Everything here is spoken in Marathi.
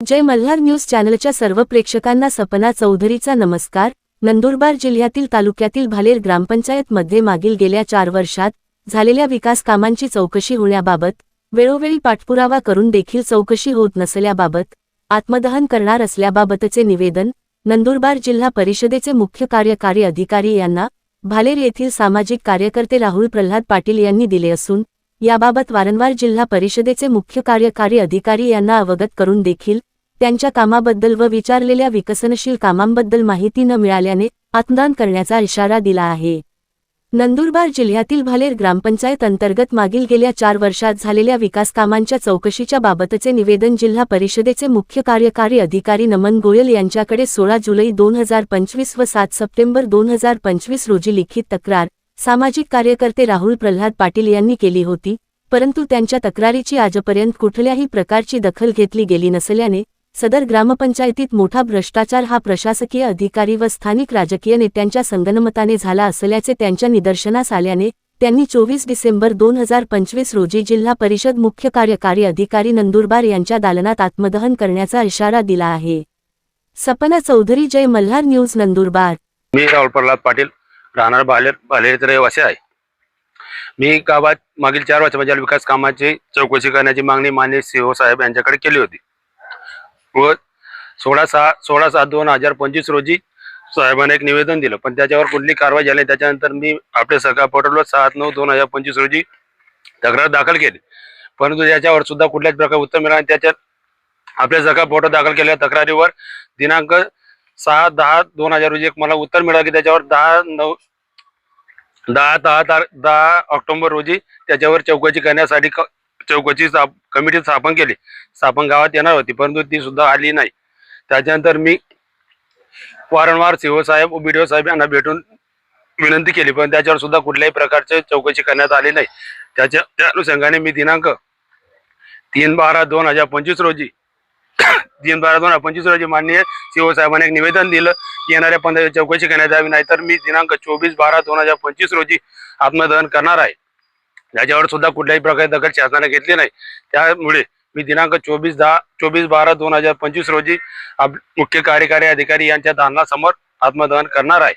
जय मल्हार न्यूज चॅनलच्या सर्व प्रेक्षकांना सपना चौधरीचा नमस्कार. नंदुरबार जिल्ह्यातील तालुक्यातील भालेर ग्रामपंचायतमध्ये मागील गेल्या चार वर्षात झालेल्या विकास कामांची चौकशी होण्याबाबत वेळोवेळी पाठपुरावा करून देखील चौकशी होत नसल्याबाबत आत्मदहन करणार असल्याबाबतचे निवेदन नंदुरबार जिल्हा परिषदेचे मुख्य कार्यकारी अधिकारी यांना भालेर येथील सामाजिक कार्यकर्ते राहुल प्रल्हाद पाटील यांनी दिले असून याबाबत वारंवार जिल्हा परिषदेचे मुख्य कार्यकारी अधिकारी यांना अवगत करून देखील त्यांच्या कामाबद्दल व विचारलेल्या विकसनशील कामांबद्दल माहिती न मिळाल्याने आत्मदान करण्याचा इशारा दिला आहे. नंदुरबार जिल्ह्यातील भालेर ग्रामपंचायत अंतर्गत मागील गेल्या चार वर्षात झालेल्या विकासकामांच्या चौकशीच्या बाबतचे निवेदन जिल्हा परिषदेचे मुख्य कार्यकारी अधिकारी नमन गोयल यांच्याकडे सोळा जुलै दोन हजार पंचवीस व सात सप्टेंबर दोन हजार पंचवीस रोजी लिखित तक्रार सामाजिक कार्यकर्ते राहुल प्रल्हाद पाटील यांनी केली होती परंतु त्यांच्या तक्रारीची आजपर्यंत कुठल्याही प्रकारची दखल घेतली गेली नसल्याने सदर ग्रामपंचायतीत मोठा भ्रष्टाचार हा प्रशासकीय अधिकारी व स्थानिक राजकीय नेत्यांच्या संगनमताने झाला असल्याचे त्यांच्या निदर्शनास आल्याने त्यांनी चोवीस डिसेंबर दोन हजार पंचवीस रोजी जिल्हा परिषद मुख्य कार्यकारी अधिकारी नंदुरबार यांच्या दालनात आत्मदहन करण्याचा इशारा दिला आहे. सपना चौधरी जय मल्हार न्यूज नंदुरबार. मी राहुल प्रल्हाद पाटील. राहणार बालेर बालेरचे रहिवासी आहे. मी गावात मागील चार वर्षामध्ये विकास कामाची चौकशी करण्याची मागणी मान्य सिंह साहेब यांच्याकडे केली होती. व सोळा सहा सोळा सात दोन हजार पंचवीस रोजी साहेबांनी एक निवेदन दिलं. पण त्याच्यावर कुठली कारवाई झाली त्याच्यानंतर मी आपल्या सरकार पोर्टलवर सात नऊ दोन हजार पंचवीस रोजी तक्रार दाखल केली. परंतु याच्यावर सुद्धा कुठल्याच प्रकारे उत्तर मिळालं त्याच्यात आपल्या सरकार पोर्टल दाखल केलेल्या तक्रारीवर दिनांक सहा दहा दोन हजार रोजी एक मला उत्तर मिळालं की त्याच्यावर दहा नऊ दहा दहा तार दहा ऑक्टोबर रोजी त्याच्यावर चौकशी करण्यासाठी क- चौकशी स्थाप कमिटी स्थापन केली. स्थापन गावात येणार होती परंतु ती सुद्धा आली नाही. त्याच्यानंतर मी वारंवार सीओ साहेब ओ साहेब यांना भेटून विनंती केली पण त्याच्यावर सुद्धा कुठल्याही प्रकारचे चौकशी करण्यात आली नाही. त्याच्या त्या अनुषंगाने मी दिनांक तीन बारा दोन हजार पंचवीस रोजी तीन बारा दोन हजार पंचवीस रोजी माननीय सीओ साहेबांनी एक निवेदन दिलं की येणाऱ्या पंधरा चौकशी करण्यात यावी नाहीतर मी दिनांक चोवीस बारा दोन हजार पंचवीस रोजी आत्मदहन करणार आहे. याच्यावर सुद्धा कुठल्याही प्रकारे दखल शासनाने घेतली नाही. त्यामुळे मी दिनांक चोवीस दहा चोवीस बारा दोन हजार पंचवीस रोजी मुख्य कार्यकारी अधिकारी यांच्या दालनासमोर आत्मदहन करणार आहे.